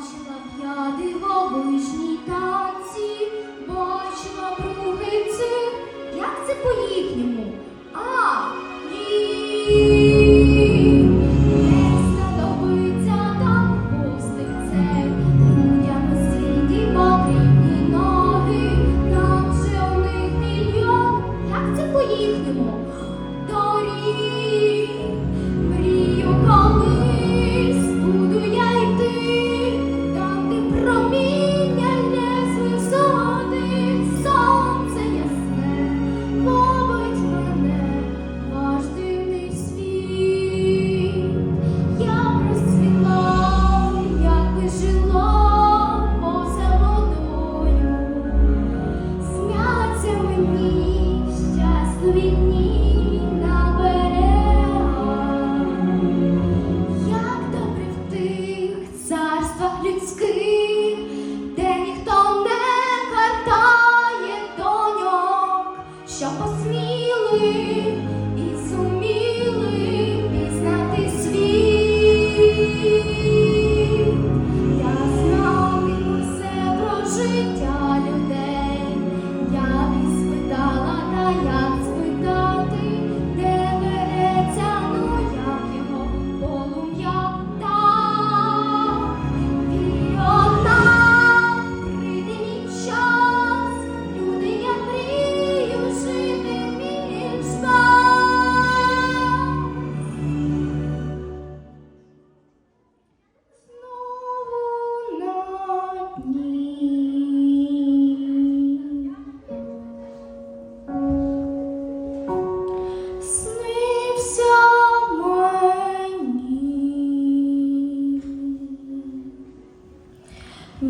бачила я дивовижні танці, де ніхто не картає доньок, що посміли і суміли пізнати світ. Я знав усе про життя людей, я не спитала та я.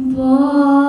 Bye.